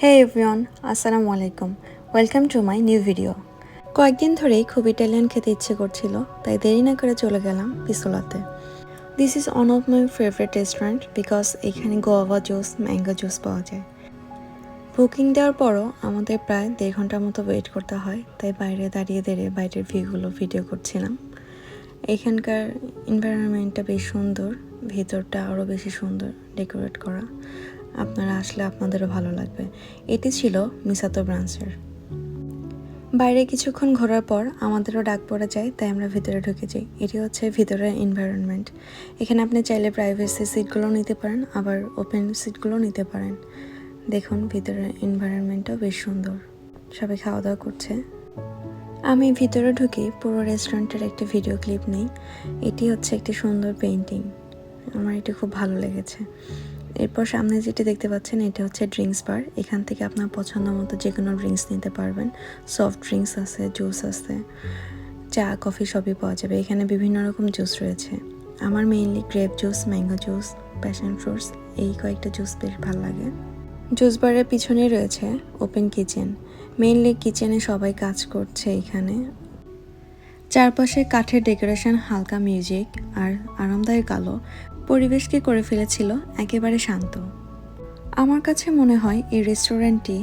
হে everyone আসসালামু আলাইকুম। Welcome to my new video কয়েকদিন ধরেই খুব ইটালিয়ান খেতে ইচ্ছে করছিল, তাই দেরি না করে চলে গেলাম পিসোলাতে this is one of my favourite restaurant because এখানে গোয়াভা জুস ম্যাঙ্গো জুস পাওয়া যায়। বুকিং দেওয়ার পরও আমাদের প্রায় দেড় ঘণ্টার মতো ওয়েট করতে হয়, তাই বাইরে দাঁড়িয়ে দাঁড়িয়ে বাইরের ভিউগুলো ভিডিও করছিলাম। এখানকার এনভায়রনমেন্টটা বেশ সুন্দর, ভেতরটা আরও বেশি সুন্দর ডেকোরেট করা। আপনারা আসলে আপনাদেরও ভালো লাগবে। এটি ছিল মিসাতো ব্রাঞ্চের বাইরে কিছুক্ষণ ঘোরার পর আমাদেরও ডাক পড়ে যায়, তাই আমরা ভিতরে ঢুকে যাই। এটি হচ্ছে ভিতরের এনভায়রনমেন্ট এখানে আপনি চাইলে প্রাইভেসি সিটগুলো নিতে পারেন, আবার ওপেন সিটগুলো নিতে পারেন। দেখুন, ভিতরের এনভায়রনমেন্টটাও বেশ সুন্দর। সবাই খাওয়া দাওয়া করছে। আমি ভিতরে ঢুকে পুরো রেস্টুরেন্টের একটি ভিডিও ক্লিপ নেই। এটি হচ্ছে একটি সুন্দর পেন্টিং আমার এটি খুব ভালো লেগেছে। এরপর সামনে যেটি দেখতে পাচ্ছেন, এটা হচ্ছে ড্রিঙ্কস বার। এখান থেকে আপনার পছন্দ মতো যে কোনো ড্রিঙ্কস নিতে পারবেন। সফট ড্রিঙ্কস আছে, জুস আছে, চা, কফি সবই পাওয়া যাবে। এখানে বিভিন্ন রকম জুস রয়েছে। আমার mainly grape juice, mango juice, passion fruits, এই কয়েকটা জুস বেশ ভালো লাগে। জুস বারের পিছনেই রয়েছে ওপেন কিচেন। মেইনলি কিচেনে সবাই কাজ করছে এখানে। চারপাশে কাঠের ডেকোরেশন, হালকা মিউজিক আর আরামদায়ক আলো। পরিবেশকে করে ফেলেছিল, একেবারে শান্ত। আমার কাছে মনে হয় এই রেস্টুরেন্টটি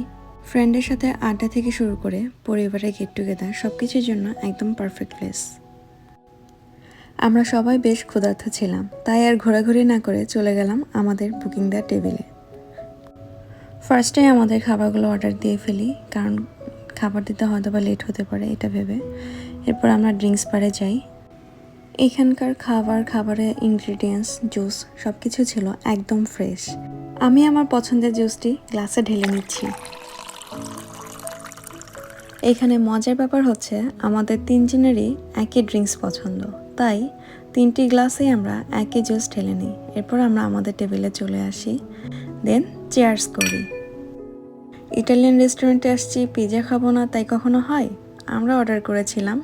ফ্রেন্ডের সাথে আড্ডা থেকে শুরু করে পরিবারের গেট টুগেদার সব কিছুর জন্য একদম পারফেক্ট প্লেস। আমরা সবাই বেশ ক্ষুধার্ত ছিলাম, তাই আর ঘোরাঘুরি না করে চলে গেলাম আমাদের বুকিং দেওয়ার টেবিলে। ফার্স্টে আমাদের খাবারগুলো অর্ডার দিয়ে ফেলি, কারণ খাবার দিতে হয়তো বা লেট হতে পারে, এটা ভেবে। এরপর আমরা ড্রিঙ্কস পারে যাই এখানকার খাবার, খাবারের ইনগ্রিডিয়েন্টস জুস সব কিছু ছিল একদম ফ্রেশ আমি আমার পছন্দের জুসটি গ্লাসে ঢেলে নিচ্ছি। এখানে মজার ব্যাপার হচ্ছে, আমাদের তিনজনেরই একই ড্রিঙ্কস পছন্দ। তাই, তিনটি গ্লাসেই আমরা একই জুস ঢেলে নিই। এরপর আমরা আমাদের টেবিলে চলে আসি। দেন চেয়ার্স করি। ইটালিয়ান রেস্টুরেন্টে আসছি পিৎজা খাব না, তাই কখনো হয়? আমরা অর্ডার করেছিলাম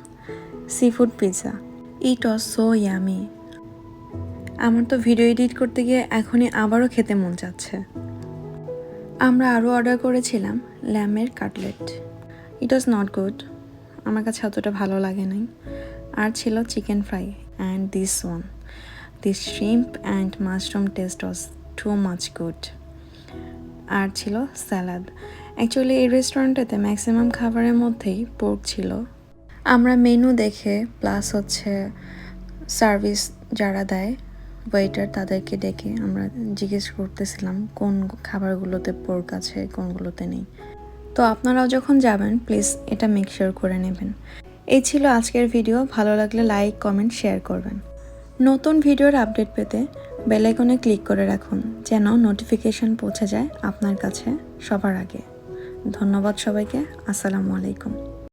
sea food pizza it was so yummy আমার তো ভিডিও এডিট করতে গিয়ে এখনই আবারও খেতে মন চাচ্ছে আমরা আরও অর্ডার করেছিলাম ল্যামের cutlet. It was not good আমার কাছে অতটা ভালো লাগে নাই। আর ছিল chicken fry and this one this shrimp and mushroom taste was too much good আর ছিল স্যালাড অ্যাকচুয়ালি এই রেস্টুরেন্টটাতে ম্যাক্সিমাম খাবারের মধ্যেই পোর্ক ছিল। আমরা মেনু দেখে প্লাস হচ্ছে সার্ভিস যারা দেয় ওয়েটার তাদেরকে ডেকে আমরা জিজ্ঞেস করতেছিলাম, কোন খাবারগুলোতে পোর্ক আছে, কোনগুলোতে নেই। তো আপনারাও যখন যাবেন প্লিজ এটা মেক শিওর করে নেবেন। এই ছিল আজকের ভিডিও ভালো লাগলে লাইক কমেন্ট শেয়ার করবেন। নতুন ভিডিওর আপডেট পেতে বেলাইকনে ক্লিক করে রাখুন, যেন নোটিফিকেশন পৌঁছে যায় আপনার কাছে সবার আগে। ধন্যবাদ সবাইকে, আসসালামু আলাইকুম।